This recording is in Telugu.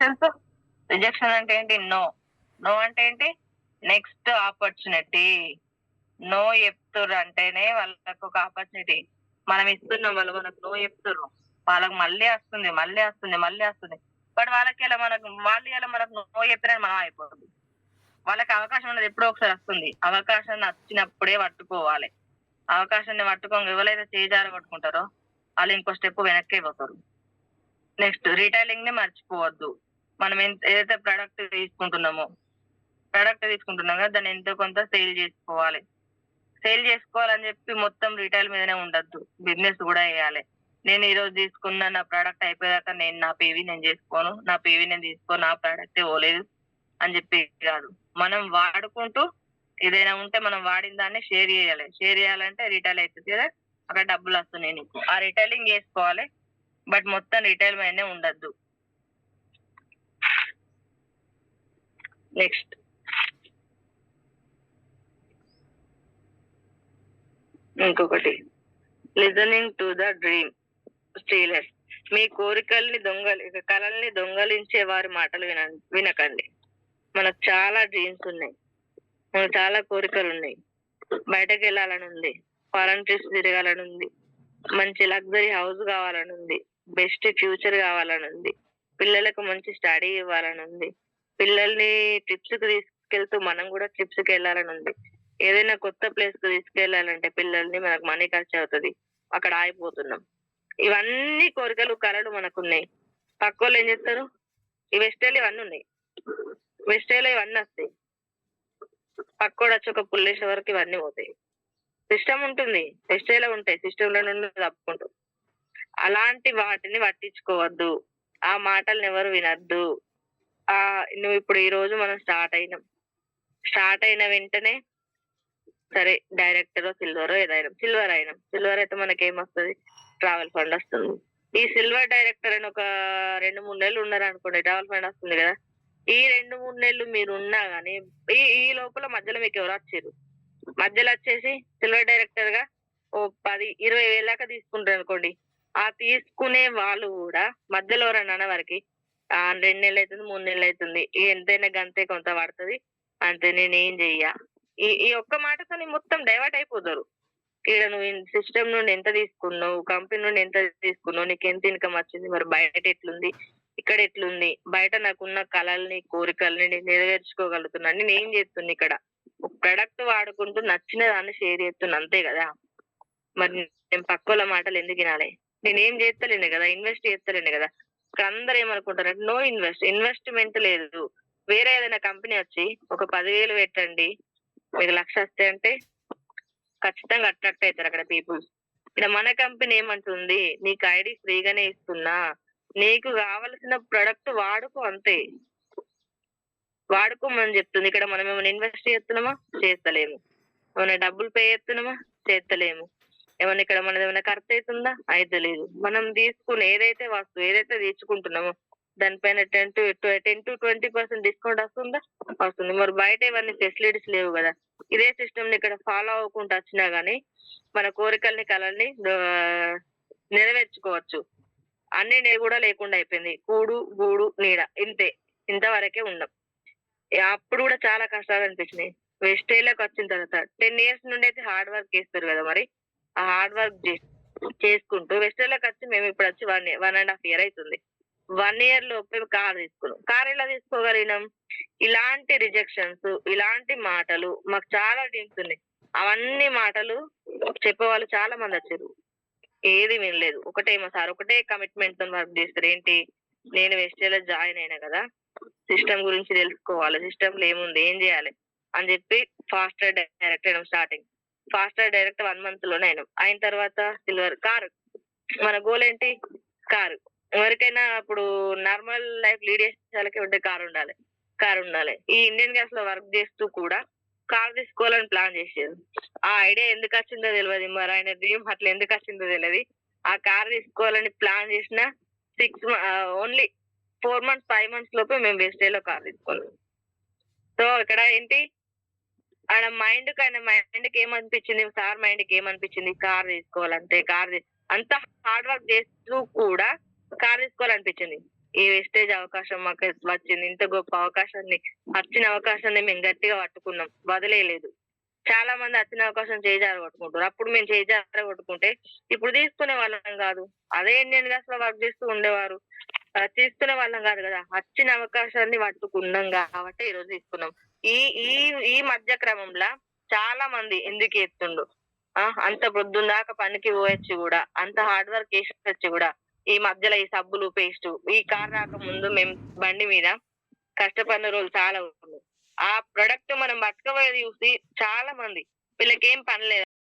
తెలుసు రిజెక్షన్ అంటే ఏంటి? నో నో అంటే ఏంటి? నెక్స్ట్ ఆపర్చునిటీ నో చెప్తుర్రు అంటేనే వాళ్ళకు ఒక ఆపర్చునిటీ మనం ఇస్తున్నాం వాళ్ళు మనకు నో చెప్తుర్రు. వాళ్ళకి మళ్ళీ వస్తుంది మళ్ళీ వస్తుంది మళ్ళీ వస్తుంది. బట్ వాళ్ళకి ఇలా మనకు వాళ్ళు ఇలా మనకు నో చెప్పినని మనం అయిపోతుంది వాళ్ళకి అవకాశం ఉన్నది ఎప్పుడో ఒకసారి వస్తుంది. అవకాశాన్ని వచ్చినప్పుడే పట్టుకోవాలి. అవకాశాన్ని పట్టుకోగా ఎవరైతే చేజార పట్టుకుంటారో వాళ్ళు ఇంకో స్టెప్ వెనక్కి పోతారు. నెక్స్ట్ రిటైలింగ్ని మర్చిపోవద్దు. మనం ఎంత- ఏదైతే ప్రొడక్ట్ తీసుకుంటున్నామో ప్రొడక్ట్ తీసుకుంటున్నాం కదా దాన్ని ఎంతో కొంత సేల్ చేసుకోవాలి. సేల్ చేసుకోవాలని చెప్పి మొత్తం రిటైల్ మీదనే ఉండద్దు. బిజినెస్ కూడా వేయాలి. నేను ఈ రోజు తీసుకున్న నా ప్రోడక్ట్ అయిపోయాక నేను నా పేవి నేను చేసుకోను నా పేవి నేను తీసుకోను నా ప్రోడక్ట్ పోలేదు అని చెప్పి కాదు. మనం వాడుకుంటూ ఏదైనా ఉంటే మనం వాడిన దాన్ని షేర్ చేయాలి. షేర్ చేయాలంటే రిటైల్ అవుతుంది కదా అక్కడ డబ్బులు వస్తున్నాయి నీకు. ఆ రిటైలింగ్ చేసుకోవాలి బట్ మొత్తం రిటైల్ మీదనే ఉండద్దు. నెక్స్ట్ ఇంకొకటి. Listening to the dream stealers మీ కోరికల్ని దొంగలి కళల్ని దొంగలించే వారి మాటలు విన వినకండి. మనకు చాలా డ్రీమ్స్ ఉన్నాయి. మనకు చాలా కోరికలు ఉన్నాయి. బయటకు వెళ్ళాలని ఉంది ఫారెన్ ట్రిప్స్ తిరగాలని ఉంది మంచి లగ్జరీ హౌస్ కావాలని ఉంది బెస్ట్ ఫ్యూచర్ కావాలని ఉంది పిల్లలకు మంచి స్టడీ ఇవ్వాలని ఉంది పిల్లల్ని ట్రిప్స్కి తీసుకెళ్తూ మనం కూడా ట్రిప్స్కి వెళ్ళాలని ఉంది. ఏదైనా కొత్త ప్లేస్కి తీసుకెళ్ళాలంటే పిల్లల్ని మనకు మనీ ఖర్చు అవుతుంది. అక్కడ ఆగిపోతున్నాం. ఇవన్నీ కోరికలు కళలు మనకున్నాయి. పక్క వాళ్ళు ఏం చేస్తారు? ఈ వెస్టేలు ఇవన్నీ ఉన్నాయి. వెస్టేలో ఇవన్నీ వస్తాయి. పక్కోడు వచ్చి ఒక పుల్లేసే వరకు ఇవన్నీ పోతాయి. సిస్టమ్ ఉంటుంది. వెస్టేలో ఉంటాయి. సిస్టమ్లో నుండి తప్పుకుంటాం. అలాంటి వాటిని పట్టించుకోవద్దు. ఆ మాటలను ఎవరు వినద్దు. ఆ నువ్వు ఇప్పుడు ఈ రోజు మనం స్టార్ట్ అయినాం. స్టార్ట్ అయిన వెంటనే సరే డైరెక్టర్ సిల్వర్ ఏదైనా సిల్వర్ అయినాం సిల్వర్ అయితే మనకి ఏమొస్తుంది ట్రావెల్ ఫండ్ వస్తుంది. ఈ సిల్వర్ డైరెక్టర్ అని ఒక రెండు మూడు నెలలు ఉన్నారు అనుకోండి ట్రావెల్ ఫండ్ వస్తుంది కదా. ఈ రెండు మూడు నెలలు మీరు ఉన్నా గానీ ఈ ఈ లోపల మధ్యలో మీకు ఎవరు వచ్చారు? మధ్యలో వచ్చేసి సిల్వర్ డైరెక్టర్గా ఓ పది ఇరవై వేలాక తీసుకుంటారు అనుకోండి. ఆ తీసుకునే వాళ్ళు కూడా మధ్యలో ఎవరన్నా వారికి రెండు నెలలు అవుతుంది మూడు నెలలు అవుతుంది ఎంతైనా గంతే కొంత పడుతుంది. అంతే నేనేం చెయ్య? ఈ ఈ ఒక్క మాటతో మొత్తం డైవర్ట్ అయిపోతారు. ఇక్కడ నువ్వు సిస్టమ్ నుండి ఎంత తీసుకున్నావు కంపెనీ నుండి ఎంత తీసుకున్నావు నీకు ఎంత ఇన్కమ్ వచ్చింది మరి బయట ఎట్లుంది ఇక్కడ ఎట్లుంది బయట నాకున్న కళల్ని కోరికల్ని నేను నెరవేర్చుకోగలుగుతున్నా. నేను ఏం చేస్తున్నా ఇక్కడ? ఒక ప్రొడక్ట్ వాడుకుంటూ నచ్చిన దాన్ని షేర్ చేస్తున్నా అంతే కదా? మరి నేను పక్కల మాటలు ఎందుకు వినాలి? నేనేం చేస్తలేను కదా? ఇన్వెస్ట్ చేస్తలేను కదా? ఇక్కడ అందరు ఏమనుకుంటారు నో ఇన్వెస్ట్ ఇన్వెస్ట్మెంట్ లేదు. వేరే ఏదైనా కంపెనీ వచ్చి ఒక పదివేలు పెట్టండి. మీకు లక్ష వస్తే అంటే ఖచ్చితంగా అట్రాక్ట్ అవుతారు అక్కడ పీపుల్. ఇక్కడ మన కంపెనీ ఏమంటుంది నీకు ఐడి ఫ్రీగానే ఇస్తున్నా. నీకు కావలసిన ప్రొడక్ట్ వాడుకో అంతే. వాడుకోమని చెప్తుంది. ఇక్కడ మనం ఏమైనా ఇన్వెస్ట్ చేస్తున్నామా? చేస్తలేము. ఏమైనా డబ్బులు పే చేస్తున్నామా? చేస్తలేము. ఏమైనా ఇక్కడ మనది ఏమైనా ఖర్చు అవుతుందా అయితే లేదు. మనం తీసుకుని ఏదైతే వస్తువు ఏదైతే తీసుకుంటున్నామో దానిపైన ten to ten to twenty percent discount వస్తుందా? వస్తుంది. మరి బయట ఇవన్నీ ఫెసిలిటీస్ లేవు కదా. ఇదే సిస్టమ్ ఇక్కడ ఫాలో అవ్వకుండా వచ్చినా గానీ మన కోరికల్ని కలల్ని నెరవేర్చుకోవచ్చు. అన్ని నేను కూడా లేకుండా అయిపోయింది. కూడు గూడు నీడ ఇంతే. ఇంతవరకే ఉన్నాం. అప్పుడు కూడా చాలా కష్టాలు అనిపించినాయి. వెస్టేలోకి వచ్చిన తర్వాత టెన్ ఇయర్స్ నుండి అయితే హార్డ్ వర్క్ చేస్తారు కదా మరి. హార్డ్ వర్క్ చేసుకుంటూ వెస్టేలోకి వచ్చి మేము ఇప్పుడు వచ్చి one one and half year అవుతుంది వన్ ఇయర్ లోపే కార్ తీసుకున్నాం. కార్ ఎలా తీసుకోగలిగినాం? ఇలాంటి రిజెక్షన్స్ ఇలాంటి మాటలు మాకు చాలా టీమ్స్ ఉన్నాయి. అవన్నీ మాటలు చెప్పేవాళ్ళు చాలా మంది వచ్చారు. ఏది వినలేదు. ఒకటేమో సార్ ఒకటే కమిట్మెంట్తో వర్క్ చేస్తారు. ఏంటి? నేను వెస్టేలో జాయిన్ అయినా కదా. సిస్టమ్ గురించి తెలుసుకోవాలి. సిస్టమ్లో ఏముంది? ఏం చేయాలి? అని చెప్పి ఫాస్ట్ డైరెక్ట్ అయినాం స్టార్టింగ్ ఫాస్టర్ డైరెక్ట్ వన్ మంత్లోనే అయినాం. అయిన తర్వాత సిల్వర్ కార్. మన గోల్ ఏంటి? కారు. ఎవరికైనా ఇప్పుడు నార్మల్ లైఫ్ లీడ్ చేసే వాళ్ళకి ఉంటే కార్ ఉండాలి. కార్ ఉండాలి. ఈ ఇండియన్ గ్యాస్లో వర్క్ చేస్తూ కూడా కార్ తీసుకోవాలని ప్లాన్ చేసేది. ఆ ఐడియా ఎందుకు వచ్చిందో తెలియదు మరి ఆయన డ్రీమ్ అట్లా ఎందుకు వచ్చిందో తెలియదు ఆ కార్ తీసుకోవాలని ప్లాన్ చేసిన six only four months five months లోపే మేము వెస్టేలో కార్ తీసుకున్నాం. సో ఇక్కడ ఏంటి? ఆడ మైండ్కి ఆయన మైండ్కి ఏమనిపించింది? సార్ మైండ్కి ఏమనిపించింది? కార్ తీసుకోవాలంటే కార్ అంత హార్డ్ వర్క్ చేస్తూ కూడా కార్ తీసుకోవాలనిపించింది. ఈ వెస్టేజ్ అవకాశం మాకు వచ్చింది. ఇంత గొప్ప అవకాశాన్ని వచ్చిన అవకాశాన్ని మేము గట్టిగా పట్టుకున్నాం. వదిలేయలేదు చాలా మంది వచ్చిన అవకాశం చేజార కొట్టుకుంటారు అప్పుడు మేము చేజారు కొట్టుకుంటే ఇప్పుడు తీసుకునే వాళ్ళం కాదు. అదే ఇండియన్ గ్యాస్లో వర్క్ చేస్తూ ఉండేవారు. తీసుకునే వాళ్ళం కాదు కదా. వచ్చిన అవకాశాన్ని పట్టుకున్నాం కాబట్టి ఈ రోజు తీసుకున్నాం. ఈ ఈ ఈ మధ్య క్రమంలో చాలా మంది ఎందుకు ఎత్తుండు ఆ, అంత పొద్దున్న దాకా పనికి పోయొచ్చు కూడా అంత హార్డ్ వర్క్ చేసి వచ్చి కూడా. ఈ మధ్యలో ఈ సబ్బులు పేస్ట్ ఈ కార్ రాక ముందు మేము బండి మీద కష్టపడిన రోజులు చాలా ఉంటుంది ఆ ప్రొడక్ట్ మనం పట్టుకపోయేది చూసి చాలా మంది పిల్లకి ఏం పని లేదు.